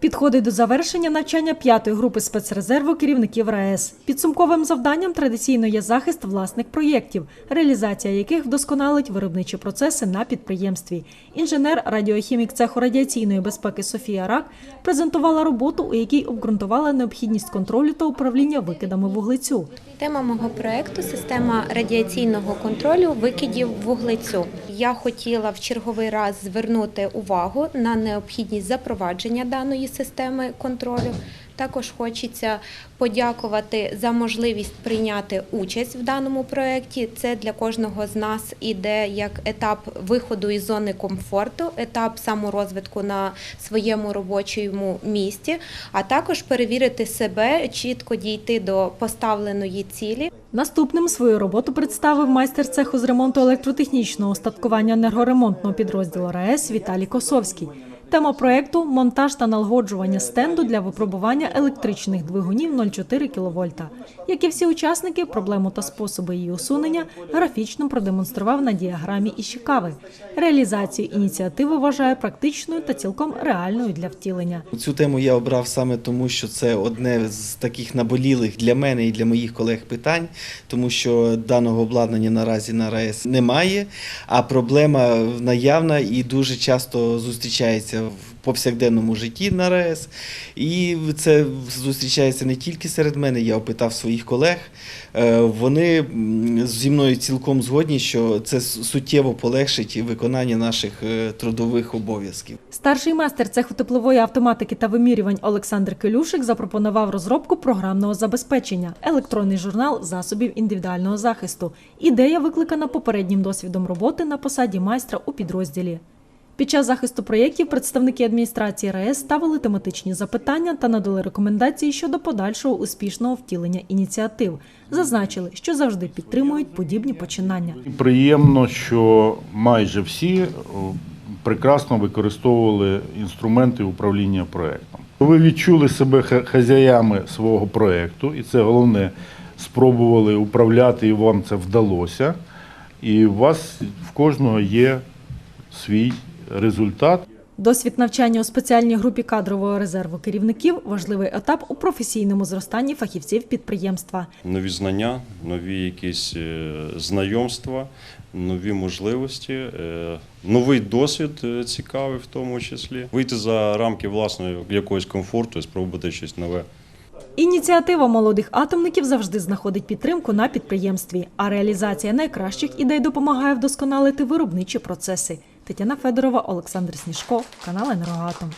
Підходить до завершення навчання п'ятої групи спецрезерву керівників РАЕС. Підсумковим завданням традиційно є захист власних проєктів, реалізація яких вдосконалить виробничі процеси на підприємстві. Інженер радіохімік цеху радіаційної безпеки Софія Рак презентувала роботу, у якій обґрунтувала необхідність контролю та управління викидами вуглецю. Тема мого проекту система радіаційного контролю викидів вуглецю. Я хотіла в черговий раз звернути увагу на необхідність запровадження даної системи контролю. Також хочеться подякувати за можливість прийняти участь в даному проєкті. Це для кожного з нас іде як етап виходу із зони комфорту, етап саморозвитку на своєму робочому місці, а також перевірити себе, чітко дійти до поставленої цілі. Наступним свою роботу представив майстер цеху з ремонту електротехнічного устаткування енергоремонтного підрозділу РАЕС Віталій Косовський. Тема проекту монтаж та налагоджування стенду для випробування електричних двигунів 0,4 кВт. Як і всі учасники, проблему та способи її усунення графічно продемонстрував на діаграмі Іщикави. Реалізацію ініціативи вважає практичною та цілком реальною для втілення. Цю тему я обрав саме тому, що це одне з таких наболілих для мене і для моїх колег питань, тому що даного обладнання наразі на РАЕС немає, а проблема наявна і дуже часто зустрічається в повсякденному житті на РАЕС. І це зустрічається не тільки серед мене, я опитав своїх колег. Е, Вони зі мною цілком згодні, що це суттєво полегшить виконання наших е, трудових обов'язків. Старший майстер цеху теплової автоматики та вимірювань Олександр Келюшик запропонував розробку програмного забезпечення, електронний журнал засобів індивідуального захисту. Ідея викликана попереднім досвідом роботи на посаді майстра у підрозділі. Під час захисту проєктів представники адміністрації РАЕС ставили тематичні запитання та надали рекомендації щодо подальшого успішного втілення ініціатив. Зазначили, що завжди підтримують подібні починання. Приємно, що майже всі прекрасно використовували інструменти управління проектом. Ви відчули себе ха- хазяями свого проекту, і це головне, спробували управляти, і вам це вдалося. І у вас в кожного є свій результат. Досвід навчання у спеціальній групі кадрового резерву керівників важливий етап у професійному зростанні фахівців підприємства. нові знання, нові якісь е, знайомства, нові можливості, е, новий досвід е, цікавий в тому числі. Вийти за рамки власного якогось комфорту і спробувати щось нове. Ініціатива молодих атомників завжди знаходить підтримку на підприємстві, а реалізація найкращих ідей допомагає вдосконалити виробничі процеси. Тетяна Федорова, Олександр Сніжко, канал Енергоатом.